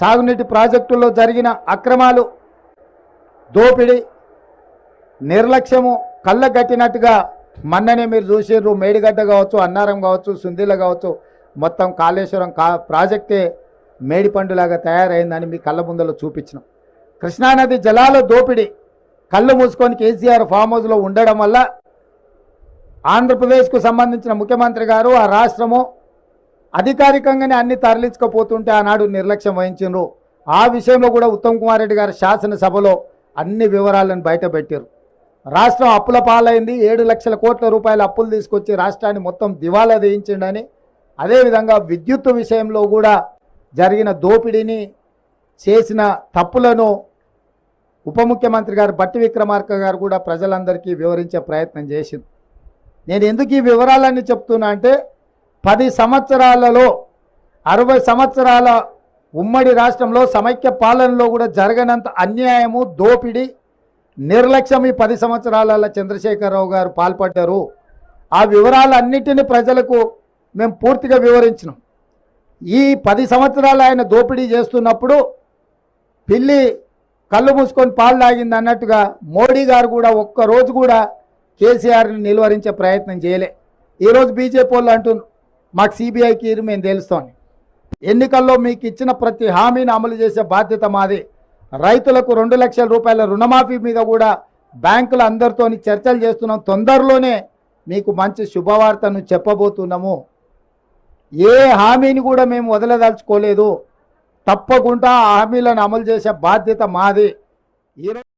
సాగునీటి ప్రాజెక్టుల్లో జరిగిన అక్రమాలు దోపిడీ నిర్లక్ష్యము కళ్ళగట్టినట్టుగా మొన్ననే మీరు చూసిర్రు. మేడిగడ్డ కావచ్చు అన్నారం కావచ్చు సుందీల కావచ్చు మొత్తం కాళేశ్వరం కా ప్రాజెక్టే మేడిపండులాగా తయారైందని మీ కళ్ళ ముందలో చూపించినాం. కృష్ణానది జలాల దోపిడీ కళ్ళు మూసుకొని కేసీఆర్ ఫామ్ హౌస్లో ఉండడం వల్ల ఆంధ్రప్రదేశ్కు సంబంధించిన ముఖ్యమంత్రి గారు ఆ రాష్ట్రము అధికారికంగానే అన్ని తరలించకపోతుంటే ఆనాడు నిర్లక్ష్యం వహించారు ఆ విషయంలో కూడా ఉత్తమ్ కుమార్ రెడ్డి గారు శాసనసభలో అన్ని వివరాలను బయటపెట్టారు రాష్ట్రం అప్పుల పాలైంది. ఏడు లక్షల కోట్ల రూపాయల అప్పులు తీసుకొచ్చి రాష్ట్రాన్ని మొత్తం దివాలా వేయించిండని అదేవిధంగా విద్యుత్ విషయంలో కూడా జరిగిన దోపిడీని చేసిన తప్పులను ఉప ముఖ్యమంత్రి గారు బట్టి విక్రమార్క గారు కూడా ప్రజలందరికీ వివరించే ప్రయత్నం చేసింది. నేను ఎందుకు ఈ వివరాలన్నీ చెప్తున్నా అంటే పది సంవత్సరాలలో అరవై సంవత్సరాల ఉమ్మడి రాష్ట్రంలో సమైక్య పాలనలో కూడా జరగనంత అన్యాయము దోపిడీ నిర్లక్ష్యం ఈ పది సంవత్సరాలలో చంద్రశేఖరరావు గారు పాల్పడ్డారు. ఆ వివరాలన్నిటిని ప్రజలకు మేము పూర్తిగా వివరించినాం. ఈ పది సంవత్సరాలు ఆయన దోపిడీ చేస్తున్నప్పుడు పిల్లి కళ్ళు మూసుకొని పాలు తాగింది అన్నట్టుగా మోడీ గారు కూడా ఒక్క రోజు కూడా కేసీఆర్ని నిలువరించే ప్రయత్నం చేయలే. ఈరోజు బీజేపీ వాళ్ళు అంటున్నారు మాకు సిబిఐకి ఇరు మేము తెలుస్తాం. ఎన్నికల్లో మీకు ఇచ్చిన ప్రతి హామీని అమలు చేసే బాధ్యత మాది. రైతులకు రెండు లక్షల రూపాయల రుణమాఫీ మీద కూడా బ్యాంకులు అందరితోని చర్చలు చేస్తున్నాం. తొందరలోనే మీకు మంచి శుభవార్తను చెప్పబోతున్నాము. ఏ హామీని కూడా మేము వదలదలుచుకోలేదు. తప్పకుండా ఆ హామీలను అమలు చేసే బాధ్యత మాది. ఈరోజు